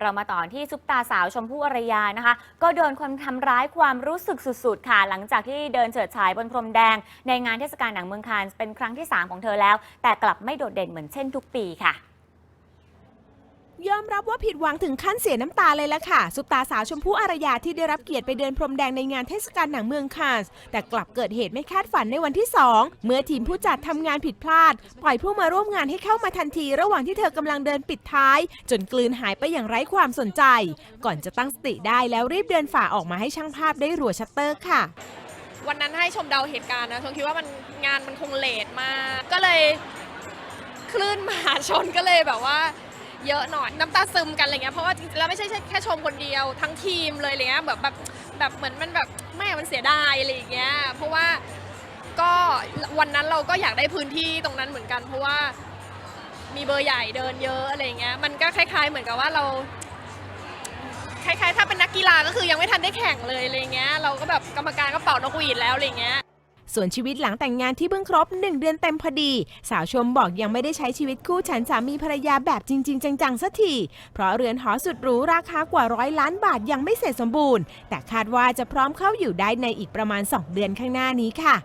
เรามาต่อที่ซุปตาสาวชมพู่อารยานะคะ ก็โดนคนทำร้ายความรู้สึกสุด ๆ ค่ะ หลังจากที่เดินเฉิดฉายบนพรมแดง ในงานเทศกาลหนังเมืองคานส์เป็นครั้งที่ 3 ของเธอแล้ว แต่กลับไม่โดดเด่นเหมือนเช่นทุกปีค่ะ ยอมรับว่าผิดหวังถึงขั้นเสียน้ำตาเลยละค่ะซุปตาสาวชมพู่อารยาที่ได้รับเกียรติไปเดินพรมแดงในงานเทศกาลหนังเมืองคานส์แต่กลับเกิดเหตุไม่คาดฝันในวันที่ 2 เมื่อทีมผู้จัดทำงานผิดพลาด ปล่อยผู้มาร่วมงานให้เข้ามาทันที ระหว่างที่เธอกำลังเดินปิดท้าย จนกลืนหายไปอย่างไร้ความสนใจ ก่อนจะตั้งสติได้แล้วรีบเดินฝ่าออกมาให้ช่างภาพได้รัวชัตเตอร์ค่ะ วันนั้นให้ชมเดาเหตุการณ์นะชมคิดว่ามันงานมันคงเลทมากก็เลยคลื่นมหาชนก็เลยแบบว่า เยอะหน่อยน้ำตาซึมกันอะไรเงี้ยเพราะว่าจริงๆแล้วไม่ใช่แค่ชมคนเดียวทั้งทีมเลยอะไรเงี้ยแบบแบบแบบเหมือนมันแบบแม่มันเสียดายอะไรอย่างเงี้ยเพราะว่าก็วันนั้นเราก็อยากได้พื้นที่ตรงนั้นเหมือนกัน เพราะว่ามีเบอร์ใหญ่เดินเยอะอะไรเงี้ยมันก็คล้าย ๆ เหมือนกับว่าเราคล้ายๆถ้าเป็นนักกีฬาก็คือยังไม่ทันได้แข่งเลยอะไรเงี้ยเราก็แบบกรรมการก็เป่านกหวีดแล้วอะไรเงี้ย ส่วนชีวิตหลังแต่งงานที่เพิ่งครบ 1 เดือนเต็มพอดี สาวชมบอกยังไม่ได้ใช้ชีวิตคู่ฉันสามีภรรยาแบบจริง ๆ จังๆสักทีเพราะเรือนหอสุดหรูราคากว่าร้อยล้านบาทยังไม่เสร็จสมบูรณ์ แต่คาดว่าจะพร้อมเข้าอยู่ได้ในอีกประมาณ 2 เดือนข้างหน้านี้ค่ะ